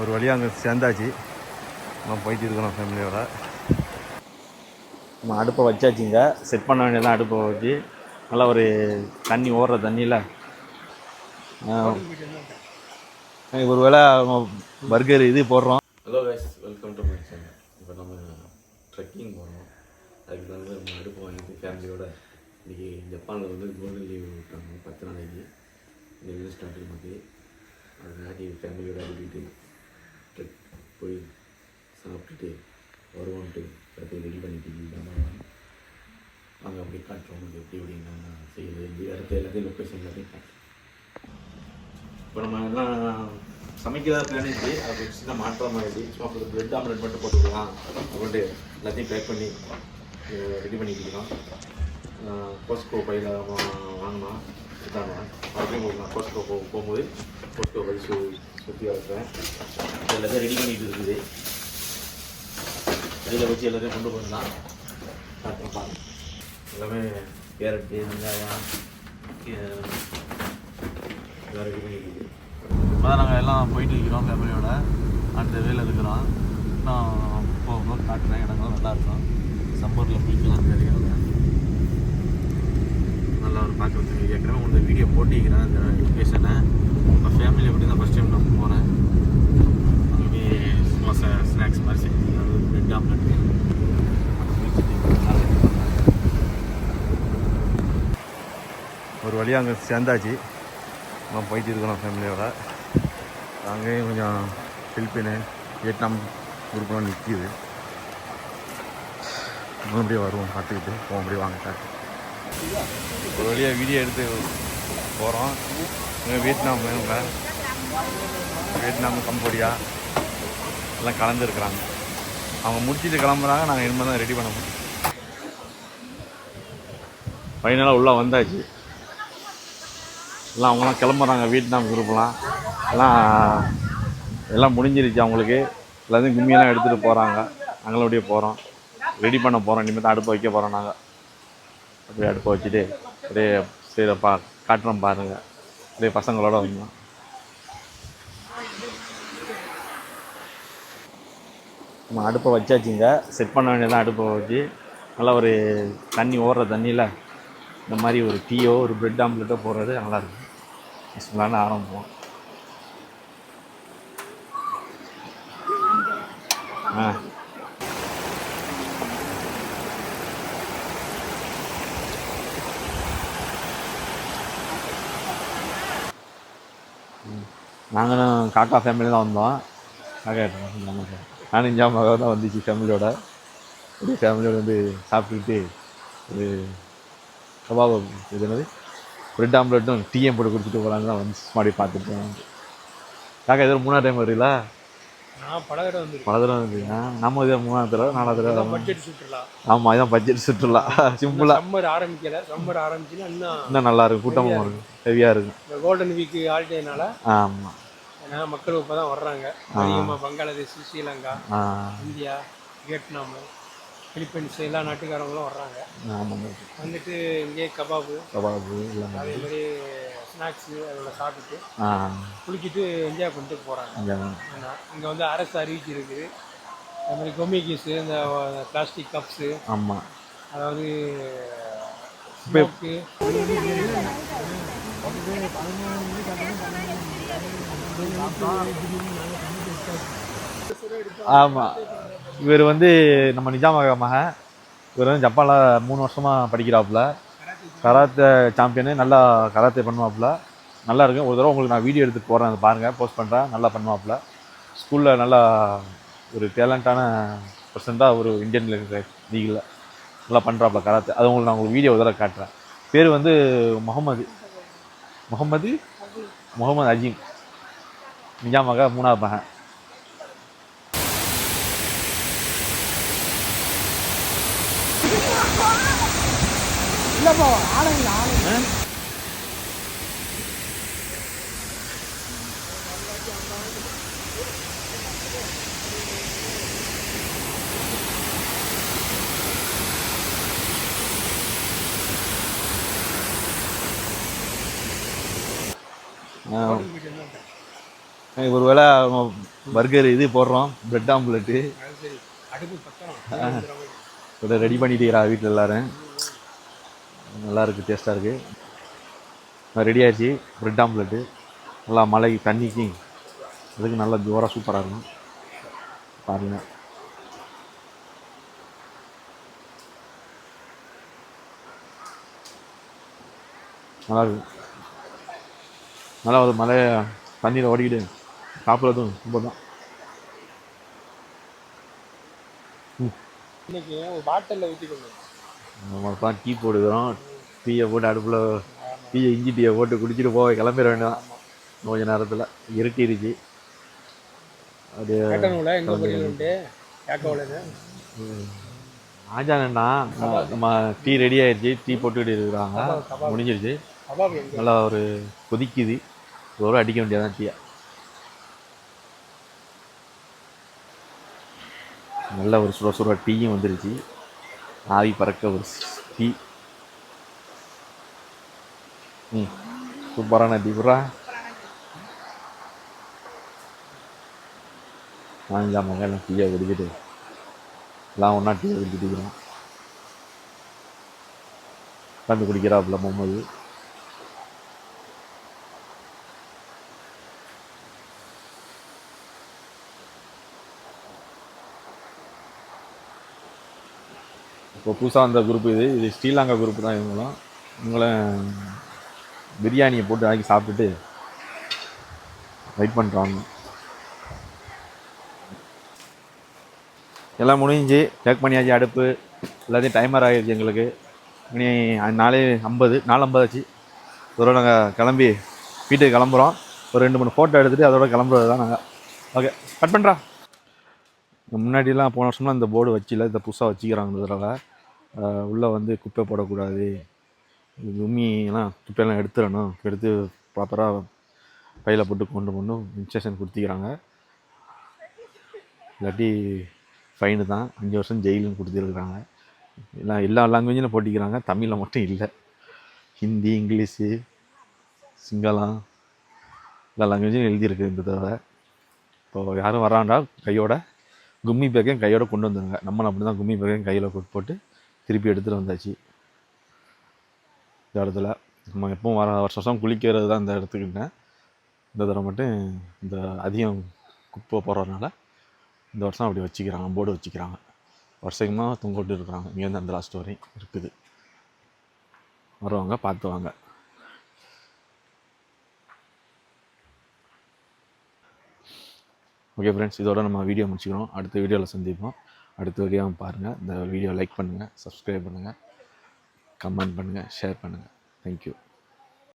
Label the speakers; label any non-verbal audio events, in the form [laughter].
Speaker 1: ஒரு வழியாக அங்கே சேர்ந்தாச்சு. நம்ம போயிட்டு இருக்கிறோம் ஃபேமிலியோட நம்ம அடுப்பை வச்சாச்சுங்க. செட் பண்ண வேண்டியதான் அடுப்பை வச்சு. நல்லா ஒரு தண்ணி ஓடுற தண்ணியில். ஒரு வேளை பர்கர் இது போடுறோம். Hello guys welcome to my channel இப்போ நம்ம ட்ரெக்கிங் போகிறோம் அதுக்கு வந்து நம்ம அடுப்பு வாங்கிட்டு ஃபேமிலியோட இன்றைக்கி ஜப்பானில் வந்து கோல்டன் லீவ் விட்டாங்க. பத்து நாளைக்கு. இந்த நியூஸ் மாதிரி அது அதுக்காட்டி ஃபேமிலியோட கூட்டிகிட்டு சாப்பிட்டு போய் சாப்பிட்டுட்டு வருவோன்ட்டு எல்லாத்தையும் ரெடி பண்ணிட்டு இல்லாமல் நாங்கள் அப்படி காட்டுறோம். உங்களுக்கு எப்படி எப்படி நான் செய்யுது? இந்த இடத்த எல்லாத்தையும் லொக்கேஷன் எல்லாத்தையும் காட்டுறோம் இப்போ நம்ம எல்லாம் சமைக்கிறதா பிளான் இருந்துச்சு அது சின்ன மாற்றம் ஆகிடுச்சு சும்மா ஒரு பிரெட் ஆம்லெட் மட்டும் போட்டுக்கலாம். அப்படின்ட்டு எல்லாத்தையும் பேக் பண்ணி ரெடி பண்ணிக்கலாம் கோஸ்கோ பையில் வாங்கினோம் இதாங்க மறுபடியும் போகலாம். கோஸ்கோ போகும்போது கோஸ்கோ பரிசு சுற்றி வளர்க்குறேன். எல்லாத்தையும் ரெடி பண்ணிட்டு இருக்குது. கையில் வச்சு எல்லாத்தையும் கொண்டு போகலாம் காட்டுறேன் எல்லாமே கேரட்டு வெங்காயம் எல்லாம் ரெடி பண்ணிட்டு இப்போ நாங்கள் எல்லாம் போயிட்டு இருக்கிறோம் ஃபேமிலியோட அந்த வேலை இருக்கிறோம். நான் போகும்போது காட்டுறேன். இடங்களும் நல்லாயிருக்கும் சம்மரில் குளிக்கலாம் தெரியும். நல்லா ஒரு பார்க்குறதுக்கு ஏற்கனவே உங்களுக்கு வீடியோ போட்டிக்கிறேன் அந்த லொக்கேஷனை நம்ம ஃபேமிலி எப்படி தான் ஃபஸ்ட் டைம் நான் போகிறேன் அங்கே சும்மா ஸ்நாக்ஸ் மாதிரி செஞ்சு அதாவது பிரெட் ஆம்லெட் ஒரு வழியாக அங்கே சேர்ந்தாச்சு. நம்ம போயிட்டு இருக்கிறோம் ஃபேமிலியோட அங்கேயும் கொஞ்சம் பிலிப்பினு வியட்நாம் குரூப்லாம் நிற்கிது மறுபடியும் வருவோம் பார்த்துக்கிட்டு போக அப்படியே வாங்க சார் ஒரு வழியாக வீடியோ எடுத்து போகிறோம் இங்கே வியட்நாம் வேணுங்க வியட்நாம் கம்போடியா எல்லாம் கலந்துருக்குறாங்க. அவங்க முடிச்சுட்டு கிளம்புறாங்க. நாங்கள் இனிமேல் தான் ரெடி பண்ண முடியும் ஃபைனலாக உள்ளே வந்தாச்சு. எல்லாம் அவங்களாம் கிளம்புறாங்க. வியட்நாம் குரூப்லாம். எல்லாம் எல்லாம் முடிஞ்சிருச்சு அவங்களுக்கு. எல்லாத்தையும் கும்மியெல்லாம் எடுத்துகிட்டு போகிறாங்க நாங்களும் அப்படியே போகிறோம் ரெடி பண்ண போகிறோம் இனிமேல் தான் அடுப்பு வைக்க போகிறோம் நாங்கள் அப்படியே அடுப்பை வச்சுட்டு அப்படியே சரி பா காட்டுறோம் பாருங்கள் அப்படியே பசங்களோட வந்தோம். நம்ம அடுப்பை வச்சாச்சுங்க. செட் பண்ண வேண்டியதான் அடுப்பை வச்சு. நல்லா ஒரு தண்ணி ஓடுற தண்ணியில் இந்த மாதிரி ஒரு டீயோ ஒரு பிரெட் ஆம்லெட்டோ போடுறது நல்லாயிருக்கும் பிஸ்மில்லான்னு ஆரம்பம். ஆ. நாங்களும் காக்கா ஃபேமிலி தான் வந்தோம். காக்கா நமக்கு நானும் ஜாமாக தான் வந்துச்சு ஃபேமிலியோட ஒரு ஃபேமிலியோட வந்து சாப்பிட்டுக்கிட்டு ஒரு கபாப் இது என்னது? ப்ரெட் ஆம்லெட்டும் டீயும் போட்டு கொடுத்துட்டு போகலான்னு தான் வந்து மாடி பார்த்துட்டேன் காக்கா இது மூணாவது டைம் வரீங்களா
Speaker 2: பல தடவை வந்து
Speaker 1: பல தடவை வந்துருக்கா நம்ம இதே மூணாவது தடவை நாலாவது தடவை
Speaker 2: பட்ஜெட் சுற்றுலா
Speaker 1: ஆமாம் இதான் பட்ஜெட் சுற்றுலா [laughs] சிம்பிளாக
Speaker 2: சம்மர் ஆரம்பிக்கல. சம்மர் ஆரம்பிச்சுன்னா இன்னும்
Speaker 1: இன்னும் நல்லா இருக்கும். கூட்டமாக இருக்கும். ஹெவியாக இருக்கும்.
Speaker 2: இந்த கோல்டன் வீக் ஹாலிடேனால
Speaker 1: ஆமாம்
Speaker 2: ஏன்னா மக்கள் இப்போ தான் வர்றாங்க. அதிகமாக Bangladesh Sri Lanka India Vietnam Philippines எல்லா நாட்டுக்காரங்களும் வர்றாங்க. வந்துட்டு இங்கேயே கபாபு.
Speaker 1: கபாபு
Speaker 2: அதே மாதிரி ஸ்நாக்ஸு அதோட சாப்பிட்டுட்டு
Speaker 1: ஆ.
Speaker 2: குளிச்சுட்டு என்ஜாய் பண்ணிட்டு போகிறாங்க
Speaker 1: இங்கே
Speaker 2: வந்து அரசு அறிவிச்சிருக்குது அது மாதிரி கொமிக்கிஸு இந்த பிளாஸ்டிக் கப்ஸு
Speaker 1: ஆமாம்
Speaker 2: அதாவது ஸ்மோக்கு
Speaker 1: ஆமாம் இவர் வந்து நம்ம நிஜாமக மகன். இவர் வந்து ஜப்பானில் மூணு வருஷமாக படிக்கிறாப்புல. கராத்தே சாம்பியனு நல்லா கராத்தே பண்ணுவாப்புல. நல்லா இருக்கும். ஒரு தடவை உங்களுக்கு நான் வீடியோ எடுத்து போடுறேன் அதை பாருங்கள் போஸ்ட் பண்ணுறேன் நல்லா பண்ணுவாப்புல. ஸ்கூலில் நல்லா ஒரு டேலண்டான பர்சன்ட்டாக ஒரு இந்தியன் லீகில் நல்லா பண்ணுறாப்புல கராத்தே. அது உங்களுக்கு நான் உங்களுக்கு வீடியோ ஒரு தடவை காட்டுறேன். பேர் வந்து முகமது. முகமது? முகமது அஜீம். நிஜாமக மூணாவது மகன்.
Speaker 2: இல்லைப்பா ஆளுங்க ஆளுங்க
Speaker 1: இன்னைக்கு ஒரு வேளை பர்கர் இது போடுறோம் பிரெட் ஆம்லெட்டு ரெடி பண்ணிட்டுக்கிறா வீட்டில் எல்லாரும். நல்லா இருக்குது டேஸ்ட்டாக இருக்குது ரெடி ஆயிடுச்சு. பிரெட் ஆம்லெட்டு நல்லா மழை தண்ணிக்கு. அதுக்கு நல்லா ஜோராக சூப்பராக இருக்கும் பாருங்கள் நல்லா நல்லா ஒரு மலையை தண்ணியில் ஓடிக்கிட்டு சாப்பிட்றதும் ரொம்ப தான்
Speaker 2: இன்னைக்கு ஒரு பாட்டிலில் ஊற்றிக்கணும்
Speaker 1: நம்ம டீ போடுக்கிறோம் டீயை போட்டு அடுப்பில் டீயை இஞ்சி டீயை போட்டு குடிச்சிட்டு போக கிளம்பிட வேண்டாம் கொஞ்ச நேரத்தில் இருட்டிருச்சு. அது ஆஜானண்ணா நம்ம டீ ரெடி ஆயிடுச்சு டீ போட்டுக்கிட்டு இருக்கிறாங்க. முடிஞ்சிருச்சு. நல்லா ஒரு கொதிக்குது. ஒரு அடிக்க வேண்டியதான் டீயை. நல்ல ஒரு சுட சுட டீயும் வந்துருச்சு. ஆவி பறக்க ஒரு டீ ம் சூப்பரான டீ புறா. வாங்கலாம் மகன் டீயை குடிச்சிட்டு. எல்லாம் ஒன்றா டீயை குடிச்சிட்டு இருக்கிறோம். உட்காந்து குடிக்கிறாப்புல முகமது. இப்போ புதுசாக வந்த குரூப் இது. இது ஸ்ரீலங்கா குரூப் தான் இவங்களும் இவங்களும் பிரியாணியை போட்டு ஆக்கி சாப்பிட்டுட்டு வெயிட் பண்ணுறாங்க எல்லாம் முடிஞ்சு பேக் பண்ணியாச்சு அடுப்பு. எல்லாத்தையும் டைமர் ஆகிடுச்சு எங்களுக்கு. இனி நாலே ஐம்பது நாலு ஐம்பது ஆச்சு. இதோட நாங்கள் கிளம்பி வீட்டுக்கு கிளம்புறோம். ஒரு ரெண்டு மூணு ஃபோட்டோ எடுத்துகிட்டு அதோட கிளம்புறது தான் நாங்கள் ஓகே கட் பண்ணுறா முன்னாடிலாம் போன வருஷம்லாம் இந்த போர்டு வச்சில இந்த புதுசாக வச்சுக்கிறாங்க உள்ளே வந்து குப்பை போடக்கூடாது. கும்மியெல்லாம் குப்பையெல்லாம் எடுத்துடணும். எடுத்து ப்ராப்பராக பையில் போட்டு கொண்டு வந்து இன்ஸ்ட்ரக்ஷன் கொடுத்துக்கிறாங்க. இல்லாட்டி ஃபைனு தான். அஞ்சு வருஷம் ஜெயிலுன்னு கொடுத்துருக்குறாங்க. எல்லாம் எல்லா லாங்குவேஜிலும் போட்டிக்கிறாங்க. தமிழில் மட்டும் இல்லை. ஹிந்தி இங்கிலீஷு சிங்களம் எல்லா லாங்குவேஜும் எழுதியிருக்கு இந்த தடவை. இப்போ யாரும் வராண்டா கையோட கும்மி பேக்கையும் கையோட கொண்டு வந்துடுங்க நம்மளும் அப்படி தான் கும்மி பேக்கையும் கையில் போட்டு திருப்பி எடுத்துகிட்டு வந்தாச்சு. இந்த இடத்துல. நம்ம எப்பவும் வர வருஷம் வருஷம் குளிக்கிறது தான் இந்த இடத்துக்குன்னேன் இந்த தடவை மட்டும் இந்த அதிகம் குப்பை போடுறதுனால இந்த வருஷம் அப்படி வச்சுக்கிறாங்க போர்டு வச்சுக்கிறாங்க. வருஷமாக தொங்கிட்டு இருக்கிறாங்க. இங்கேருந்து அந்த லாஸ்ட் வரையும் இருக்குது. வருவாங்க பார்த்து வாங்க ஓகே ஃப்ரெண்ட்ஸ் இதோட நம்ம வீடியோ முடிச்சுக்கிறோம். அடுத்த வீடியோவில் சந்திப்போம். அடுத்த வீடியோ பாருங்கள் இந்த வீடியோ லைக் பண்ணுங்கள் சப்ஸ்கிரைப் பண்ணுங்கள் கமெண்ட் பண்ணுங்கள் ஷேர் பண்ணுங்கள் தேங்க்யூ